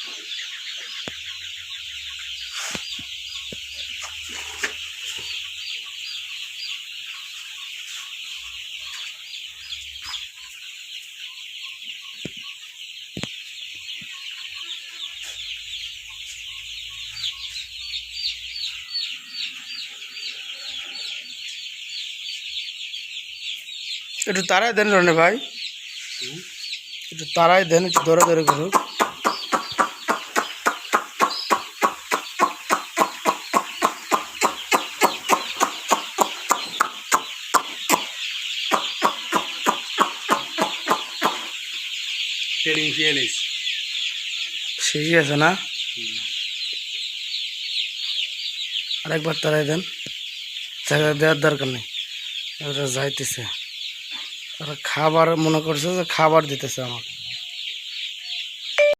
এটা তারায় দেন ধরে ভাই এটা তারায় দেন ধরে ধরে করুন ট্রেডিং পিয়ালিস ঠিকই আছে না আরেকবার তারাই দেন দেওয়ার দরকার নেই ওরা যাইতেছে ওরা খাবার মনে করছে যে খাবার দিতেছে আমার